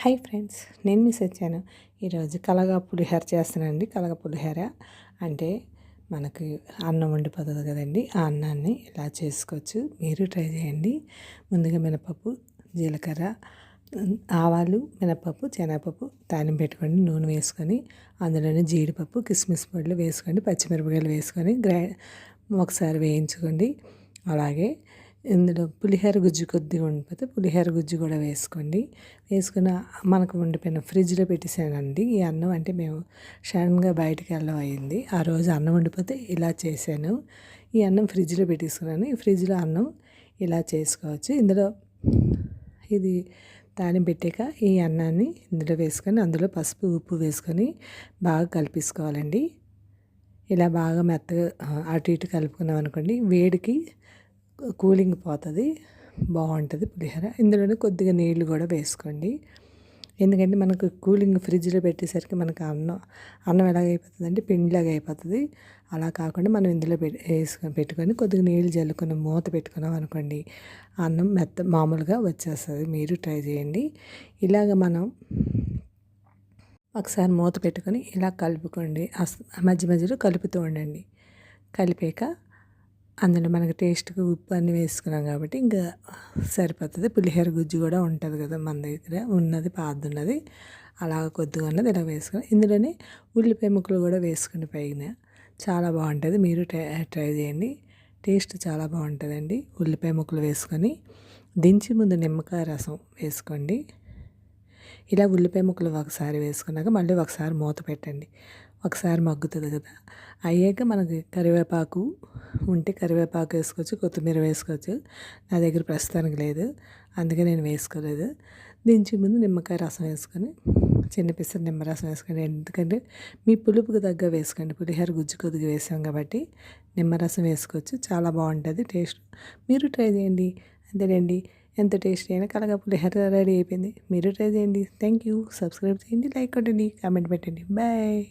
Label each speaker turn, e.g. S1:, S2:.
S1: Hi friends నేను miss వచ్చాను ఈరోజు కలగా పులిహోర చేస్తానండి కలగ పులిహోర. అంటే మనకి అన్నం వండిపోతుంది కదండి ఆ అన్నాన్ని ఇలా చేసుకోవచ్చు. మీరు ట్రై చేయండి. ముందుగా మినపప్పు జీలకర్ర ఆవాలు మినపప్పు శనగపప్పు తాలింపు పెట్టుకొని నూనె వేసుకొని అందులోనే జీడిపప్పు కిస్మిస్ పొడులు వేసుకోండి పచ్చిమిరపకాయలు వేసుకొని గ్రై ఒకసారి వేయించుకోండి. అలాగే ఇందులో పులిహోర గుజ్జు కొద్దిగా ఉండిపోతే పులిహోర గుజ్జు కూడా వేసుకోండి. వేసుకున్న మనకు ఉండిపోయిన ఫ్రిడ్జ్లో పెట్టేసానండి. ఈ అన్నం అంటే మేము సడన్గా బయటికి వెళ్ళడం అయింది. ఆ రోజు అన్నం వండిపోతే ఇలా చేశాను. ఈ అన్నం ఫ్రిడ్జ్లో పెట్టేసుకున్నాను. ఈ ఫ్రిడ్జ్లో అన్నం ఇలా చేసుకోవచ్చు. ఇందులో ఇది తాలింపు పెట్టాక ఈ అన్నాన్ని ఇందులో వేసుకొని అందులో పసుపు ఉప్పు వేసుకొని బాగా కలిపేసుకోవాలండి. ఇలా బాగా మెత్తగా అటు ఇటు కలుపుకున్నాం అనుకోండి వేడికి కూలింగ్ పోతుంది బాగుంటుంది పులిహోర. ఇందులోనే కొద్దిగా నీళ్ళు కూడా వేసుకోండి. ఎందుకంటే మనకు కూలింగ్ ఫ్రిడ్జ్లో పెట్టేసరికి మనకు అన్నం అన్నం ఎలాగైపోతుంది అంటే పిండిలాగా అయిపోతుంది. అలా కాకుండా మనం ఇందులో పెట్టి వేసుకొని పెట్టుకొని కొద్దిగా నీళ్ళు చల్లుకొని మూత పెట్టుకున్నాం అనుకోండి అన్నం మెత్త మామూలుగా వచ్చేస్తుంది. మీరు ట్రై చేయండి. ఇలాగ మనం ఒకసారి మూత పెట్టుకొని ఇలా కలుపుకోండి. మధ్య మధ్యలో కలుపుతూ ఉండండి. కలిపాక అందులో మనకి టేస్ట్కి ఉప్పు అన్నీ వేసుకున్నాం కాబట్టి ఇంకా సరిపోతుంది. పులిహోర గుజ్జు కూడా ఉంటుంది కదా మన దగ్గర. ఉన్నది పాదున్నది. అలా కొద్దిగా ఉన్నది ఇలా వేసుకుని ఇందులోనే ఉల్లిపాయ ముక్కలు కూడా వేసుకుని పైన. చాలా బాగుంటుంది. మీరు ట్రై ట్రై చేయండి. టేస్ట్ చాలా బాగుంటుందండి. ఉల్లిపాయ ముక్కలు వేసుకొని దించి ముందు నిమ్మకాయ రసం వేసుకోండి. ఇలా ఉల్లిపాయ ముక్కలు ఒకసారి వేసుకున్నాక మళ్ళీ ఒకసారి మూత పెట్టండి. ఒకసారి మగ్గుతుంది కదా. అయ్యాక మనకి కరివేపాకు ఉంటే కరివేపాకు వేసుకోవచ్చు కొత్తిమీర వేసుకోవచ్చు. నా దగ్గర ప్రస్తుతానికి లేదు అందుకే నేను వేసుకోలేదు. దించి ముందు నిమ్మకాయ రసం వేసుకొని చిన్న పిసర్ నిమ్మరసం వేసుకోండి. ఎందుకంటే మీ పులుపుకి తగ్గ వేసుకోండి. పులిహోర గుజ్జు కొద్దిగా వేసాం కాబట్టి నిమ్మరసం వేసుకోవచ్చు. చాలా బాగుంటుంది టేస్ట్. మీరు ట్రై చేయండి. అంతేనండి ఎంత టేస్టీ అయినా కలగా పులిహోర రెడీ అయిపోయింది. మీరు ట్రై చేయండి. Thank you. సబ్స్క్రైబ్ చేయండి లైక్ కొట్టండి కామెంట్ పెట్టండి. బాయ్.